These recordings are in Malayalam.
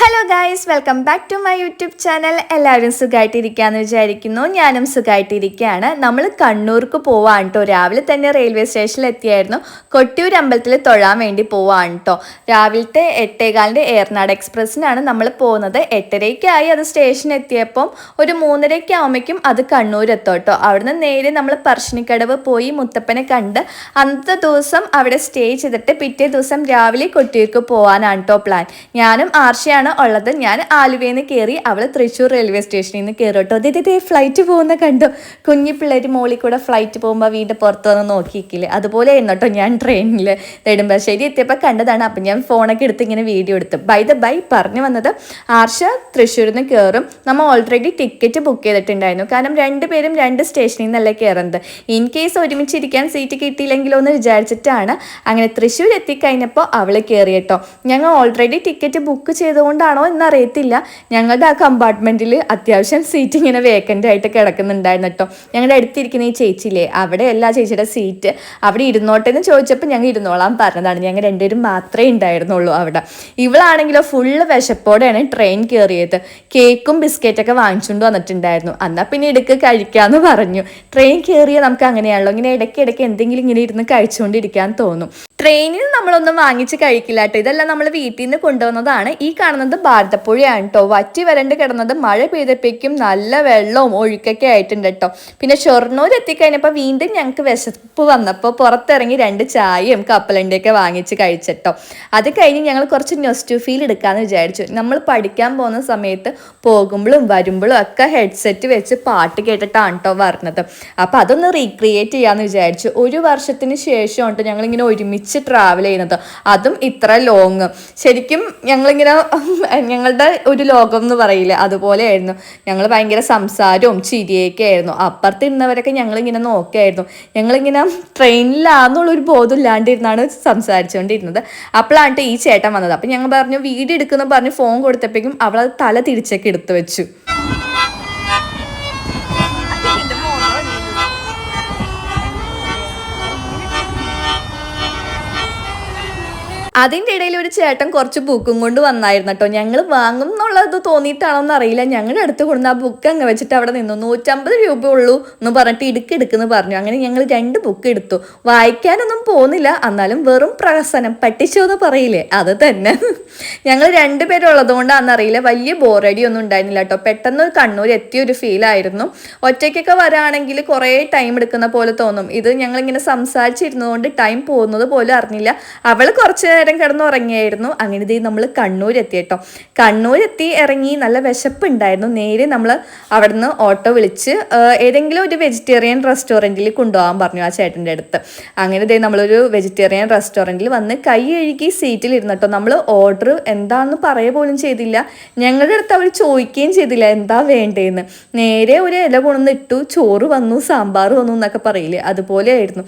Hello guys welcome back to my YouTube channel എല്ലാവരും സുഖമായിട്ടിരിക്കാന്ന് വിചാരിക്കുന്നു. ഞാനും സുഖമായിട്ടിരിക്കുകയാണ് നമ്മൾ കണ്ണൂർക്ക് പോവാണ് കേട്ടോ രാവിലെ തന്നെ റെയിൽവേ സ്റ്റേഷനിൽ എത്തിയായിരുന്നു. കൊട്ടിയൂർ അമ്പലത്തിൽ തൊഴാൻ വേണ്ടി പോവാണ് കേട്ടോ രാവിലത്തെ എട്ടേകാലിന്റെ ഏർനാട് എക്സ്പ്രസ്സിനാണ് നമ്മൾ പോകുന്നത്. എട്ടരയ്ക്കായി അത് സ്റ്റേഷനിൽ എത്തിയപ്പം ഒരു മൂന്നരയ്ക്ക് ആകുമ്പോഴേക്കും അത് കണ്ണൂർ എത്തും കേട്ടോ അവിടുന്ന് നേരെ നമ്മൾ പറശ്ശിനിക്കടവ് പോയി മുത്തപ്പനെ കണ്ട് അന്നത്തെ ദിവസം അവിടെ സ്റ്റേ ചെയ്തിട്ട് പിറ്റേ ദിവസം രാവിലെ കൊട്ടിയൂർക്ക് പോകാനാണ് കേട്ടോ പ്ലാൻ ഞാനും ആർഷയാണ് ഉള്ളത്. ഞാൻ ആലുവയിൽ നിന്ന് കയറി അവൾ തൃശ്ശൂർ റെയിൽവേ സ്റ്റേഷനിൽ നിന്ന് കയറി കേട്ടോ ദേ ദേ ഫ്ലൈറ്റ് പോകുന്ന കണ്ടു. കുഞ്ഞു പിള്ളേർ മോളിൽ കൂടെ ഫ്ലൈറ്റ് പോകുമ്പോൾ വീണ്ടും പുറത്ത് വന്ന് നോക്കിയിരിക്കില്ലേ? അതുപോലെ ആയിരുന്നു കേട്ടോ ഞാൻ ട്രെയിനിൽ നെടുമ്പാശ്ശേരി എത്തിയപ്പോൾ കണ്ടതാണ്. അപ്പം ഞാൻ ഫോണൊക്കെ എടുത്ത് ഇങ്ങനെ വീഡിയോ എടുത്തു. ബൈ ദ ബൈ പറഞ്ഞു വന്നത് ആർഷ തൃശ്ശൂരിൽ നിന്ന് കയറും നമ്മൾ ഓൾറെഡി ടിക്കറ്റ് ബുക്ക് ചെയ്തിട്ടുണ്ടായിരുന്നു. കാരണം രണ്ടുപേരും രണ്ട് സ്റ്റേഷനിൽ നിന്നല്ലേ കയറുന്നത് ഇൻ കേസ് ഒരുമിച്ചിരിക്കാൻ സീറ്റ് കിട്ടിയില്ലെങ്കിലോ എന്ന് വിചാരിച്ചിട്ടാണ് അങ്ങനെ തൃശ്ശൂർ എത്തിക്കഴിഞ്ഞപ്പോൾ അവൾ കയറി കേട്ടോ ഞങ്ങൾ ഓൾറെഡി ടിക്കറ്റ് ബുക്ക് ചെയ്തുകൊണ്ടാണോ എന്നറിയത്തില്ല. ഞങ്ങളുടെ ആ കമ്പാർട്ട്മെന്റിൽ അത്യാവശ്യം സീറ്റ് ഇങ്ങനെ വേക്കന്റ് ആയിട്ട് കിടക്കുന്നുണ്ടായിരുന്നു കേട്ടോ ഞങ്ങളുടെ അടുത്തിരിക്കുന്ന ഈ ചേച്ചിയില്ലേ അവിടെ എല്ലാ ചേച്ചിയുടെ സീറ്റ് അവിടെ ഇരുന്നോട്ടെ എന്ന് ചോദിച്ചപ്പോൾ ഞങ്ങൾ ഇരുന്നോളാം പറഞ്ഞതാണ്. ഞങ്ങൾ രണ്ടുപേരും മാത്രമേ ഉണ്ടായിരുന്നുള്ളൂ അവിടെ. ഇവളാണെങ്കിലോ ഫുള്ള് വിശപ്പോടെയാണ് ട്രെയിൻ കയറിയത് കേക്കും ബിസ്ക്കറ്റൊക്കെ വാങ്ങിച്ചുകൊണ്ട് വന്നിട്ടുണ്ടായിരുന്നു. എന്നാൽ പിന്നെ ഇടയ്ക്ക് കഴിക്കാമെന്ന് പറഞ്ഞു. ട്രെയിൻ കയറിയ നമുക്ക് അങ്ങനെയാണല്ലോ. ഇങ്ങനെ ഇടയ്ക്ക് ഇടയ്ക്ക് എന്തെങ്കിലും ഇങ്ങനെ ഇരുന്ന് കഴിച്ചുകൊണ്ടിരിക്കാൻ തോന്നും. ട്രെയിനിൽ നമ്മളൊന്നും വാങ്ങിച്ച് കഴിക്കില്ല കേട്ടോ. ഇതെല്ലാം നമ്മൾ വീട്ടിൽ നിന്ന് കൊണ്ടുവന്നതാണ്. ഈ കാണുന്നത് ഭാരതപ്പുഴയാണ് കേട്ടോ. വറ്റി വരണ്ട് കിടന്നത് മഴ പെയ്തപ്പോഴേക്കും നല്ല വെള്ളവും ഒഴുക്കൊക്കെ ആയിട്ടുണ്ട് കേട്ടോ. പിന്നെ ഷൊർണൂർ എത്തിക്കഴിഞ്ഞപ്പോൾ വീണ്ടും ഞങ്ങൾക്ക് വിശപ്പ് വന്നപ്പോൾ പുറത്തിറങ്ങി രണ്ട് ചായയും കപ്പലണ്ടിയൊക്കെ വാങ്ങിച്ച് കഴിച്ചിട്ടോ അത് കഴിഞ്ഞ് ഞങ്ങൾ കുറച്ച് നെസ്റ്റു ഫീൽ എടുക്കാമെന്ന് വിചാരിച്ചു. നമ്മൾ പഠിക്കാൻ പോകുന്ന സമയത്ത് പോകുമ്പോഴും വരുമ്പോഴും ഒക്കെ ഹെഡ്സെറ്റ് വെച്ച് പാട്ട് കേട്ടിട്ടാണ് കേട്ടോ വരണത്. അപ്പോൾ അതൊന്ന് റീക്രിയേറ്റ് ചെയ്യാമെന്ന് വിചാരിച്ചു. ഒരു വർഷത്തിന് ശേഷം കേട്ടോ ഞങ്ങളിങ്ങനെ ഒരുമിച്ച് ട്രാവൽ ചെയ്യുന്നത്. അതും ഇത്ര ലോങ് ശരിക്കും ഞങ്ങളിങ്ങനെ ഞങ്ങളുടെ ഒരു ലോകം എന്ന് പറയില്ല അതുപോലെയായിരുന്നു. ഞങ്ങൾ ഭയങ്കര സംസാരവും ചിരിയൊക്കെ ആയിരുന്നു. അപ്പുറത്ത് ഇരുന്നവരൊക്കെ ഞങ്ങളിങ്ങനെ നോക്കിയായിരുന്നു. ഞങ്ങളിങ്ങനെ ട്രെയിനിലാന്നുള്ളൊരു ബോധം ഇല്ലാണ്ടിരുന്നാണ് സംസാരിച്ചുകൊണ്ടിരുന്നത്. അപ്പോഴാണ് ഈ ചേട്ടൻ വന്നത്. അപ്പം ഞങ്ങൾ പറഞ്ഞു വീഡിയോ എടുക്കുന്ന പറഞ്ഞ് ഫോൺ കൊടുത്തപ്പോഴേക്കും അവളത് തല തിരിച്ചൊക്കെ എടുത്തു വെച്ചു. അതിന്റെ ഇടയിൽ ഒരു ചേട്ടൻ കുറച്ച് ബുക്കും കൊണ്ട് വന്നായിരുന്നു കേട്ടോ. ഞങ്ങൾ വാങ്ങും എന്നുള്ളത് തോന്നിയിട്ടാണോ എന്ന് അറിയില്ല. ഞങ്ങളുടെ അടുത്ത് കൊണ്ടുവന്ന ആ ബുക്ക് അങ്ങ് വെച്ചിട്ട് അവിടെ നിന്നു. നൂറ്റമ്പത് രൂപ ഉള്ളൂ എന്ന് പറഞ്ഞിട്ട് ഇടുക്ക് എടുക്കുന്നു പറഞ്ഞു. അങ്ങനെ ഞങ്ങൾ രണ്ട് ബുക്ക് എടുത്തു. വായിക്കാനൊന്നും പോകുന്നില്ല എന്നാലും വെറും പ്രഹസനം പട്ടിച്ചോ എന്ന് പറയില്ലേ? അത് തന്നെ. ഞങ്ങൾ രണ്ടുപേരുള്ളത് കൊണ്ടാണെന്ന് അറിയില്ല. വലിയ ബോറടി ഒന്നും ഉണ്ടായിരുന്നില്ല കേട്ടോ. പെട്ടെന്ന് കണ്ണൂർ എത്തിയ ഒരു ഫീലായിരുന്നു ഒറ്റയ്ക്കൊക്കെ വരാണെങ്കിൽ കുറേ ടൈം എടുക്കുന്ന പോലെ തോന്നും. ഇത് ഞങ്ങളിങ്ങനെ സംസാരിച്ചിരുന്നതുകൊണ്ട് ടൈം പോകുന്നത് പോലും അറിഞ്ഞില്ല. അവൾ കുറച്ച് കിടന്നുറങ്ങിയായിരുന്നു. അങ്ങനെ ഇതേ നമ്മൾ കണ്ണൂർ എത്തി കേട്ടോ കണ്ണൂർ എത്തി ഇറങ്ങി നല്ല വിശപ്പുണ്ടായിരുന്നു. നേരെ നമ്മൾ അവിടുന്ന് ഓട്ടോ വിളിച്ച് ഏതെങ്കിലും ഒരു വെജിറ്റേറിയൻ റെസ്റ്റോറന്റിൽ കൊണ്ടുപോകാൻ പറഞ്ഞു ആ ചേട്ടന്റെ അടുത്ത്. അങ്ങനെ ഇതേ നമ്മളൊരു വെജിറ്റേറിയൻ റെസ്റ്റോറന്റിൽ വന്ന് കൈ കഴുകി സീറ്റിൽ ഇരുന്നിട്ടോ നമ്മൾ ഓർഡർ എന്താണെന്ന് പറയുക പോലും ചെയ്തില്ല. ഞങ്ങളുടെ അടുത്ത് അവർ ചോദിക്കുകയും ചെയ്തില്ല എന്താ വേണ്ടതെന്ന് നേരെ ഒരു ഇല കൊണ്ടുവന്ന് ഇട്ടു ചോറ് വന്നു സാമ്പാർ വന്നു എന്നൊക്കെ പറയില്ലേ. അതുപോലെയായിരുന്നു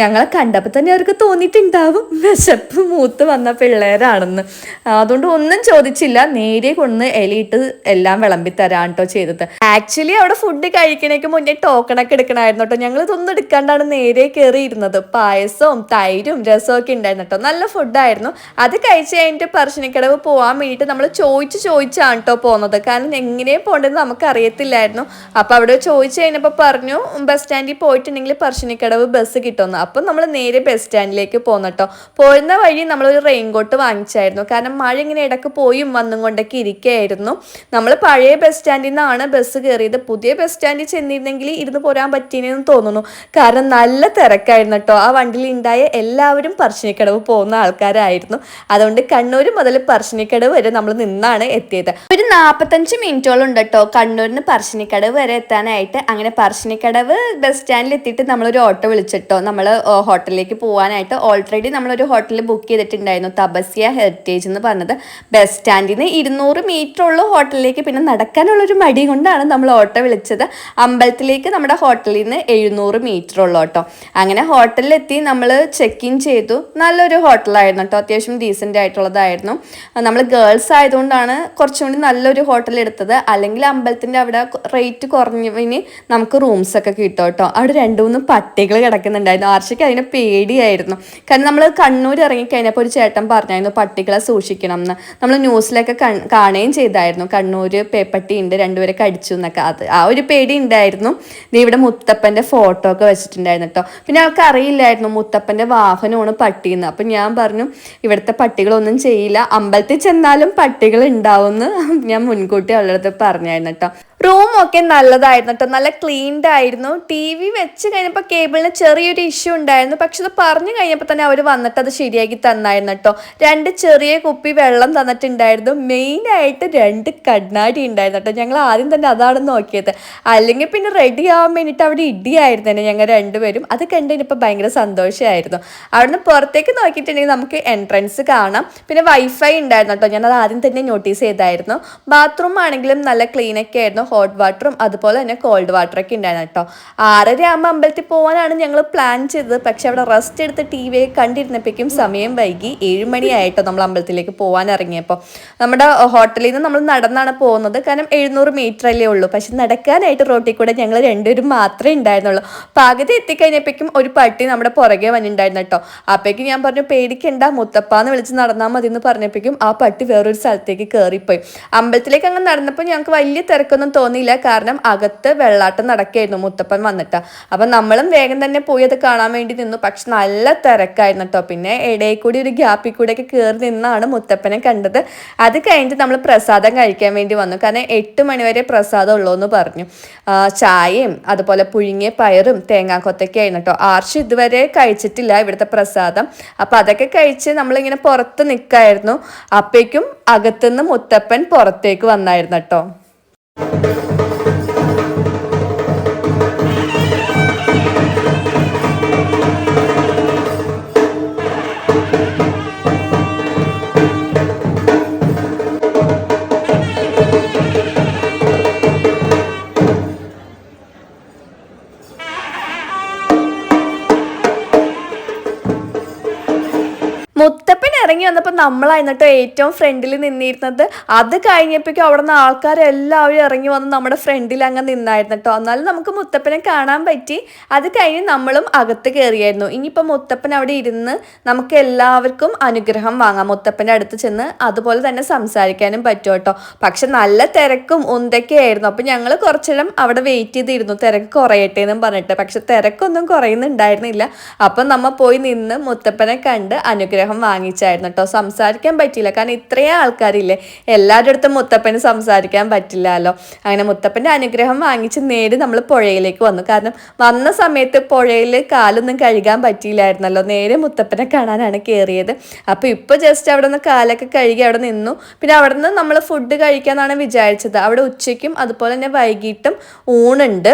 ഞങ്ങളെ കണ്ടപ്പോൾ തന്നെ അവർക്ക് തോന്നിയിട്ടുണ്ടാവും. വിശപ്പ് മൂത്ത് വന്ന പിള്ളേരാണെന്ന്. അതുകൊണ്ട് ഒന്നും ചോദിച്ചില്ല. നേരെ കൊണ്ടുവന്ന് ഇലയിട്ട് എല്ലാം വിളമ്പി തരാൻ കേട്ടോ ചെയ്തത്. ആക്ച്വലി അവിടെ ഫുഡ് കഴിക്കണേക്ക് മുന്നേ ടോക്കണൊക്കെ എടുക്കണമായിരുന്നു കേട്ടോ ഞങ്ങൾ ഇതൊന്നും എടുക്കാണ്ടാണ് നേരെ കയറിയിരുന്നത് പായസവും തൈരും രസവും ഒക്കെ ഉണ്ടായിരുന്നു കേട്ടോ നല്ല ഫുഡായിരുന്നു അത് കഴിച്ച് കഴിഞ്ഞിട്ട് പറശ്ശിനിക്കടവ് പോകാൻ വേണ്ടിയിട്ട് നമ്മൾ ചോദിച്ച് ചോദിച്ചാണ് കേട്ടോ പോകുന്നത് കാരണം എങ്ങനെ പോകേണ്ടത് നമുക്ക് അറിയത്തില്ലായിരുന്നു അപ്പോൾ അവിടെ ചോദിച്ചു കഴിഞ്ഞപ്പോൾ പറഞ്ഞു ബസ് സ്റ്റാൻഡിൽ പോയിട്ടുണ്ടെങ്കിൽ പറശ്ശിനിക്കടവ് ബസ് കിട്ടുമെന്ന്. അപ്പം നമ്മൾ നേരെ ബസ് സ്റ്റാൻഡിലേക്ക് പോന്നട്ടോ കേട്ടോ പോരുന്ന വഴി നമ്മളൊരു റെയിൻകോട്ട് വാങ്ങിച്ചായിരുന്നു. കാരണം മഴ ഇങ്ങനെ ഇടയ്ക്ക് പോയും വന്നും കൊണ്ടൊക്കെ ഇരിക്കുകയായിരുന്നു നമ്മൾ പഴയ ബസ് സ്റ്റാൻഡിൽ നിന്നാണ് ബസ് കയറിയത് പുതിയ ബസ് സ്റ്റാൻഡിൽ ചെന്നിരുന്നെങ്കിൽ ഇരുന്ന് പോരാൻ പറ്റിയെന്ന് തോന്നുന്നു. കാരണം നല്ല തിരക്കായിരുന്നു കേട്ടോ ആ വണ്ടിയിൽ ഉണ്ടായ എല്ലാവരും പറശ്ശിനിക്കടവ് പോകുന്ന ആൾക്കാരായിരുന്നു. അതുകൊണ്ട് കണ്ണൂർ മുതൽ പറശ്ശിനിക്കടവ് വരെ നമ്മൾ നിന്നാണ് എത്തിയത്. ഒരു നാൽപ്പത്തഞ്ച് മിനിറ്റോളം ഉണ്ട് കേട്ടോ കണ്ണൂരിന് പറശ്ശിനിക്കടവ് വരെ എത്താനായിട്ട്. അങ്ങനെ പറശ്ശിനിക്കടവ് ബസ് സ്റ്റാൻഡിൽ എത്തിയിട്ട് നമ്മളൊരു ഓട്ടോ വിളിച്ചിട്ടോ. നമ്മൾ ഹോട്ടലിലേക്ക് പോകാനായിട്ട് ഓൾറെഡി നമ്മളൊരു ഹോട്ടലിൽ ബുക്ക് ചെയ്തിട്ടുണ്ടായിരുന്നു തപസ്യ ഹെറിറ്റേജ് എന്ന് പറഞ്ഞത്. ബസ് സ്റ്റാൻഡിൽ നിന്ന് ഇരുന്നൂറ് മീറ്റർ ഉള്ള ഹോട്ടലിലേക്ക് പിന്നെ നടക്കാനുള്ളൊരു മടി കൊണ്ടാണ് നമ്മൾ ഓട്ടോ വിളിച്ചത്. അമ്പലത്തിലേക്ക് നമ്മുടെ ഹോട്ടലിൽ നിന്ന് എഴുന്നൂറ് മീറ്റർ ഉള്ള കേട്ടോ. അങ്ങനെ ഹോട്ടലിലെത്തി നമ്മൾ ചെക്ക് ഇൻ ചെയ്തു. നല്ലൊരു ഹോട്ടലായിരുന്നു കേട്ടോ അത്യാവശ്യം ഡീസന്റ് ആയിട്ടുള്ളതായിരുന്നു. നമ്മൾ ഗേൾസ് ആയതുകൊണ്ടാണ് കുറച്ചും കൂടി നല്ലൊരു ഹോട്ടൽ എടുത്തത്. അല്ലെങ്കിൽ അമ്പലത്തിന്റെ അവിടെ റേറ്റ് കുറഞ്ഞതിന് നമുക്ക് റൂംസ് ഒക്കെ കിട്ടും കേട്ടോ. അവിടെ രണ്ട് മൂന്ന് പട്ടികൾ കിടക്കുന്നുണ്ടായിരുന്നു. ആർഷ ആർഷയ്ക്ക് അതിനെ പേടിയായിരുന്നു. കാരണം നമ്മൾ കണ്ണൂർ ഇറങ്ങിക്കഴിഞ്ഞപ്പോൾ ഒരു ചേട്ടൻ പറഞ്ഞായിരുന്നു പട്ടികളെ സൂക്ഷിക്കണം എന്ന്. നമ്മൾ ന്യൂസിലൊക്കെ കാണുകയും ചെയ്തായിരുന്നു. കണ്ണൂർ പേപ്പട്ടി ഉണ്ട് രണ്ടുപേരെ കടിച്ചു എന്നൊക്കെ. അത് ആ ഒരു പേടി ഉണ്ടായിരുന്നു. ദേ ഇവിടെ മുത്തപ്പന്റെ ഫോട്ടോ ഒക്കെ വെച്ചിട്ടുണ്ടായിരുന്നു കേട്ടോ പിന്നെ അവൾക്ക് അറിയില്ലായിരുന്നു മുത്തപ്പന്റെ വാഹനമാണ് പട്ടിയെന്ന് അപ്പം ഞാൻ പറഞ്ഞു ഇവിടുത്തെ പട്ടികളൊന്നും ചെയ്യില്ല. അമ്പലത്തിൽ ചെന്നാലും പട്ടികൾ ഉണ്ടാവുമെന്ന് ഞാൻ മുൻകൂട്ടി അവളുടെ അടുത്ത് പറഞ്ഞായിരുന്നു കേട്ടോ റൂമൊക്കെ നല്ലതായിരുന്നു കേട്ടോ നല്ല ക്ലീൻഡ് ആയിരുന്നു ടി വി വെച്ച് കഴിഞ്ഞപ്പോൾ കേബിളിന് ചെറിയൊരു ഇഷ്യൂ ഉണ്ടായിരുന്നു. പക്ഷെ അത് പറഞ്ഞു കഴിഞ്ഞപ്പോൾ തന്നെ അവർ വന്നിട്ട് അത് ശരിയാക്കി തന്നായിരുന്നു കേട്ടോ രണ്ട് ചെറിയ കുപ്പി വെള്ളം തന്നിട്ടുണ്ടായിരുന്നു. മെയിനായിട്ട് രണ്ട് കണ്ണാടി ഉണ്ടായിരുന്നു കേട്ടോ ഞങ്ങൾ ആദ്യം തന്നെ അതാണ് നോക്കിയത്. അല്ലെങ്കിൽ പിന്നെ റെഡി ആവാൻ വേണ്ടിയിട്ട് അവിടെ ഇടിയായിരുന്നു തന്നെ ഞങ്ങൾ രണ്ടുപേരും. അത് കണ്ട് കഴിഞ്ഞപ്പോൾ ഭയങ്കര സന്തോഷമായിരുന്നു. അവിടുന്ന് പുറത്തേക്ക് നോക്കിയിട്ടുണ്ടെങ്കിൽ നമുക്ക് എൻട്രൻസ് കാണാം. പിന്നെ വൈഫൈ ഉണ്ടായിരുന്നു കേട്ടോ ഞാനത് ആദ്യം തന്നെ നോട്ടീസ് ചെയ്തായിരുന്നു. ബാത്റൂം ആണെങ്കിലും നല്ല ക്ലീനൊക്കെ ആയിരുന്നു. ഹോട്ട് വാട്ടറും അതുപോലെ തന്നെ കോൾഡ് വാട്ടറൊക്കെ ഉണ്ടായിരുന്നു കേട്ടോ. ആറര ആകുമ്പോൾ അമ്പലത്തിൽ പോകാനാണ് ഞങ്ങൾ പ്ലാൻ ചെയ്തത്. പക്ഷെ അവിടെ റെസ്റ്റ് എടുത്ത് ടി വി കണ്ടിരുന്നപ്പോഴേക്കും സമയം വൈകി. ഏഴ് മണിയായിട്ടോ നമ്മൾ അമ്പലത്തിലേക്ക് പോകാൻ ഇറങ്ങിയപ്പോൾ. നമ്മുടെ ഹോട്ടലിൽ നിന്ന് നമ്മൾ നടന്നാണ് പോകുന്നത്. കാരണം എഴുന്നൂറ് മീറ്റർ അല്ലേ ഉള്ളൂ. പക്ഷെ നടക്കാനായിട്ട് റോട്ടിൽ കൂടെ ഞങ്ങൾ രണ്ടുപേരും മാത്രമേ ഉണ്ടായിരുന്നുള്ളൂ. പകുതി എത്തിക്കഴിഞ്ഞപ്പോഴേക്കും ഒരു പട്ടി നമ്മുടെ പുറകെ വന്നിട്ടുണ്ടായിരുന്നു കേട്ടോ. അപ്പോഴേക്കും ഞാൻ പറഞ്ഞു പേടിക്കണ്ട മുത്തപ്പാന്ന് വിളിച്ച് നടന്നാൽ മതി എന്ന് പറഞ്ഞപ്പോഴേക്കും ആ പട്ടി വേറൊരു സ്ഥലത്തേക്ക് കയറിപ്പോയി അമ്പലത്തിലേക്ക് അങ്ങ് നടന്നപ്പോൾ ഞങ്ങൾക്ക് വലിയ തിരക്കൊന്നും തോന്നിയില്ല. കാരണം അകത്ത് വെള്ളാട്ടം നടക്കായിരുന്നു മുത്തപ്പൻ വന്നിട്ട്. അപ്പം നമ്മളും വേഗം തന്നെ പോയി അത് കാണാൻ വേണ്ടി നിന്നു. പക്ഷെ നല്ല തിരക്കായിരുന്നു കേട്ടോ പിന്നെ ഇടയിൽ കൂടി ഒരു ഗ്യാപ്പിൽ കൂടെ ഒക്കെ കയറി നിന്നാണ് മുത്തപ്പനെ കണ്ടത്. അത് കഴിഞ്ഞിട്ട് നമ്മൾ പ്രസാദം കഴിക്കാൻ വേണ്ടി വന്നു. കാരണം എട്ട് മണിവരെ പ്രസാദം ഉള്ളൂ എന്ന് പറഞ്ഞു. ചായയും അതുപോലെ പുഴുങ്ങിയ പയറും തേങ്ങാക്കൊത്തൊക്കെ ആയിരുന്നു കേട്ടോ ആർഷ് ഇതുവരെ കഴിച്ചിട്ടില്ല ഇവിടുത്തെ പ്രസാദം. അപ്പോൾ അതൊക്കെ കഴിച്ച് നമ്മളിങ്ങനെ പുറത്ത് നിൽക്കായിരുന്നു. അപ്പേക്കും അകത്തുനിന്ന് മുത്തപ്പൻ പുറത്തേക്ക് വന്നായിരുന്നു കേട്ടോ മുത്തപ്പൻ ഇറങ്ങി വന്നപ്പോൾ നമ്മളായിരുന്നു കേട്ടോ ഏറ്റവും ഫ്രണ്ടിൽ നിന്നിരുന്നത്. അത് കഴിഞ്ഞപ്പോഴേക്കും അവിടെ നിന്ന് ആൾക്കാരെല്ലാവരും ഇറങ്ങി വന്ന് നമ്മുടെ ഫ്രണ്ടിൽ അങ്ങ് നിന്നായിരുന്നു കേട്ടോ എന്നാലും നമുക്ക് മുത്തപ്പനെ കാണാൻ പറ്റി. അത് കഴിഞ്ഞ് നമ്മളും അകത്ത് കയറിയായിരുന്നു ഇനിയിപ്പോൾ മുത്തപ്പൻ അവിടെ ഇരുന്ന് നമുക്ക് എല്ലാവർക്കും അനുഗ്രഹം വാങ്ങാം. മുത്തപ്പന്റെ അടുത്ത് ചെന്ന് അതുപോലെ തന്നെ സംസാരിക്കാനും പറ്റും കേട്ടോ. പക്ഷെ നല്ല തിരക്കും ഉന്തക്കെയായിരുന്നു. ആയിരുന്നു അപ്പോൾ ഞങ്ങൾ കുറച്ചിടം അവിടെ വെയിറ്റ് ചെയ്തിരുന്നു. തിരക്ക് കുറയട്ടെ എന്നും പറഞ്ഞിട്ട്. പക്ഷെ തിരക്കൊന്നും കുറയുന്നുണ്ടായിരുന്നില്ല. അപ്പം നമ്മൾ പോയി നിന്ന് മുത്തപ്പനെ കണ്ട് അനുഗ്രഹം വാങ്ങിച്ചായിരുന്നു കേട്ടോ സംസാരിക്കാൻ പറ്റിയില്ല. കാരണം ഇത്രയും ആൾക്കാരില്ലേ? എല്ലാവരുടെ അടുത്തും മുത്തപ്പന് സംസാരിക്കാൻ പറ്റില്ലല്ലോ അങ്ങനെ മുത്തപ്പന്റെ അനുഗ്രഹം വാങ്ങിച്ച് നേരെ നമ്മൾ പുഴയിലേക്ക് വന്നു. കാരണം വന്ന സമയത്ത് പുഴയിൽ കാലൊന്നും കഴുകാൻ പറ്റിയില്ലായിരുന്നല്ലോ. നേരെ മുത്തപ്പനെ കാണാനാണ് കയറിയത് അപ്പോൾ ഇപ്പോൾ ജസ്റ്റ് അവിടെ നിന്ന് കാലൊക്കെ കഴുകി അവിടെ നിന്നു. പിന്നെ അവിടെ നിന്ന് നമ്മൾ ഫുഡ് കഴിക്കാന്നാണ് വിചാരിച്ചത്. അവിടെ ഉച്ചയ്ക്കും അതുപോലെ തന്നെ വൈകിട്ടും ഊണുണ്ട്.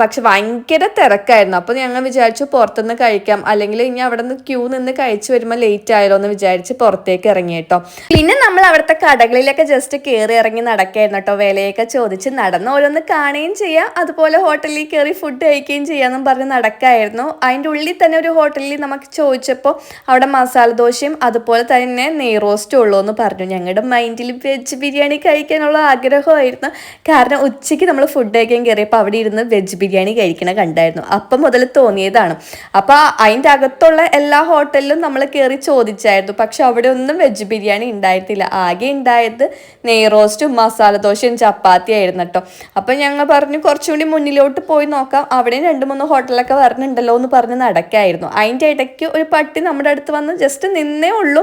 പക്ഷെ ഭയങ്കര തിരക്കായിരുന്നു. അപ്പോൾ ഞങ്ങൾ വിചാരിച്ചു പുറത്തുനിന്ന് കഴിക്കാം. അല്ലെങ്കിൽ ഇനി അവിടെ നിന്ന് ക്യൂ നിന്ന് കഴിച്ചു വരുമ്പോൾ ലേറ്റ് ആയാലോ എന്ന് വിചാരിച്ച് പുറത്തേക്ക് ഇറങ്ങി കേട്ടോ. പിന്നെ നമ്മൾ അവിടുത്തെ കടകളിലൊക്കെ ജസ്റ്റ് കയറി ഇറങ്ങി നടക്കായിരുന്നു കേട്ടോ. വിലയൊക്കെ ചോദിച്ച് നടന്ന് ഓരോന്ന് കാണുകയും ചെയ്യാം. അതുപോലെ ഹോട്ടലിൽ കയറി ഫുഡ് കഴിക്കുകയും ചെയ്യാമെന്നും പറഞ്ഞ് നടക്കായിരുന്നു. അതിന്റെ ഉള്ളിൽ തന്നെ ഒരു ഹോട്ടലിൽ നമുക്ക് ചോദിച്ചപ്പോൾ അവിടെ മസാല ദോശയും അതുപോലെ തന്നെ നെയ് റോസ്റ്റും ഉള്ളൂ എന്ന് പറഞ്ഞു. ഞങ്ങളുടെ മൈൻഡിൽ വെജ് ബിരിയാണി കഴിക്കാനുള്ള ആഗ്രഹമായിരുന്നു. കാരണം ഉച്ചയ്ക്ക് നമ്മൾ ഫുഡ് കഴിക്കാൻ കയറിയപ്പോൾ അവിടെ ഇരുന്ന് വെജ് ബിരിയാണി കഴിക്കണ കണ്ടായിരുന്നു. അപ്പം മുതൽ തോന്നിയതാണ്. അപ്പോൾ അതിന്റെ അകത്തുള്ള എല്ലാ ഹോട്ടലിലും നമ്മൾ കയറി ചോദിച്ചായിരുന്നു. പക്ഷെ അവിടെ ഒന്നും വെജ് ബിരിയാണി ഉണ്ടായിരുന്നില്ല. ആകെ ഉണ്ടായത് നെയ് റോസ്റ്റും മസാല ദോശയും ചപ്പാത്തി ആയിരുന്നു കേട്ടോ അപ്പം ഞങ്ങൾ പറഞ്ഞു കുറച്ചുകൂടി മുന്നിലോട്ട് പോയി നോക്കാം. അവിടെയും രണ്ട് മൂന്ന് ഹോട്ടലൊക്കെ വരണുണ്ടല്ലോ എന്ന് പറഞ്ഞ് നടക്കായിരുന്നു. അതിന്റെ ഇടയ്ക്ക് ഒരു പട്ടി നമ്മുടെ അടുത്ത് വന്ന് ജസ്റ്റ് നിന്നേ ഉള്ളൂ.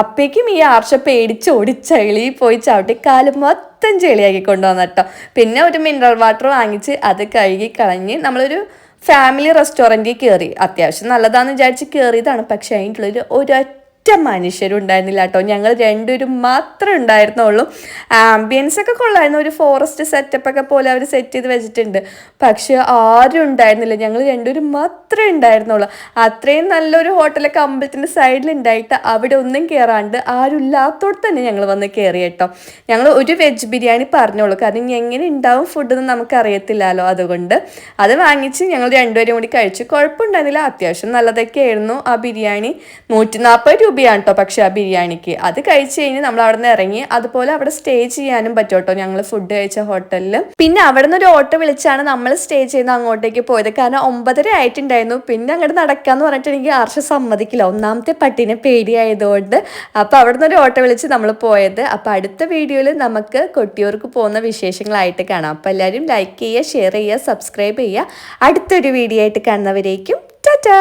അപ്പേക്കും ഈ ആർഷ പേടിച്ച് ഓടിച്ചളി പോയി ചവിട്ടി കാൽ മൊത്തം ചെളിയാക്കി കൊണ്ടുവന്നു കേട്ടോ പിന്നെ ഒരു മിനറൽ വാട്ടർ വാങ്ങിച്ച് അത് കഴുകി കളഞ്ഞ് നമ്മളൊരു ഫാമിലി റെസ്റ്റോറന്റിൽ കയറി. അത്യാവശ്യം നല്ലതാണെന്ന് വിചാരിച്ച് കയറിയതാണ്. പക്ഷേ അതിന്റെ ഉള്ളിൽ ഒരൊറ്റ മനുഷ്യരും ഉണ്ടായിരുന്നില്ല കേട്ടോ. ഞങ്ങൾ രണ്ടുപേരും മാത്രമേ ഉണ്ടായിരുന്നുള്ളൂ. ആംബിയൻസ് ഒക്കെ കൊള്ളായിരുന്നു. ഒരു ഫോറസ്റ്റ് സെറ്റപ്പ് ഒക്കെ പോലെ അവർ സെറ്റ് ചെയ്ത് വെച്ചിട്ടുണ്ട്. പക്ഷെ ആരും ഉണ്ടായിരുന്നില്ല. ഞങ്ങൾ രണ്ടുപേരും മാത്രമേ ഉണ്ടായിരുന്നുള്ളൂ. അത്രയും നല്ലൊരു ഹോട്ടലൊക്കെ അമ്പലത്തിന്റെ സൈഡിൽ ഉണ്ടായിട്ട് അവിടെ ഒന്നും കയറാണ്ട് ആരും തന്നെ ഞങ്ങൾ വന്ന് കയറി കേട്ടോ. ഞങ്ങൾ ഒരു വെജ് ബിരിയാണി പറഞ്ഞോളൂ കാരണം എങ്ങനെ ഉണ്ടാവും ഫുഡ് എന്ന് നമുക്ക് അറിയത്തില്ലല്ലോ. അതുകൊണ്ട് അത് വാങ്ങിച്ച് ഞങ്ങൾ രണ്ടുപേരും കൂടി കഴിച്ചു. കുഴപ്പമുണ്ടായിരുന്നില്ല. അത്യാവശ്യം നല്ലതൊക്കെ ആയിരുന്നു ആ ബിരിയാണി. നൂറ്റി നാൽപ്പത് രൂപ രൂപയാണ് കേട്ടോ പക്ഷെ ആ ബിരിയാണിക്ക്. അത് കഴിച്ച് കഴിഞ്ഞ് നമ്മൾ അവിടെ നിന്ന് ഇറങ്ങി അതുപോലെ അവിടെ സ്റ്റേ ചെയ്യാനും പറ്റും കേട്ടോ ഞങ്ങൾ ഫുഡ് കഴിച്ച ഹോട്ടലിൽ പിന്നെ അവിടെ നിന്ന് ഒരു ഓട്ടോ വിളിച്ചാണ് നമ്മൾ സ്റ്റേ ചെയ്യുന്ന അങ്ങോട്ടേക്ക് പോയത്. കാരണം ഒമ്പതര ആയിട്ടുണ്ടായിരുന്നു. പിന്നെ അങ്ങോട്ട് നടക്കാന്ന് പറഞ്ഞിട്ട് എനിക്ക് ആർഷ സമ്മതിക്കില്ല. ഒന്നാമത്തെ പട്ടിനെ പേടിയായതുകൊണ്ട് അപ്പോൾ അവിടെ നിന്ന് ഒരു ഓട്ടോ വിളിച്ച് നമ്മൾ പോയത്. അപ്പോൾ അടുത്ത വീഡിയോയിൽ നമുക്ക് കൊട്ടിയൂർക്ക് പോകുന്ന വിശേഷങ്ങളായിട്ട് കാണാം. അപ്പോൾ എല്ലാവരും ലൈക്ക് ചെയ്യുക ഷെയർ ചെയ്യുക സബ്സ്ക്രൈബ് ചെയ്യുക. അടുത്തൊരു വീഡിയോ ആയിട്ട് കാണുന്നവരേക്കും. ടാറ്റാ!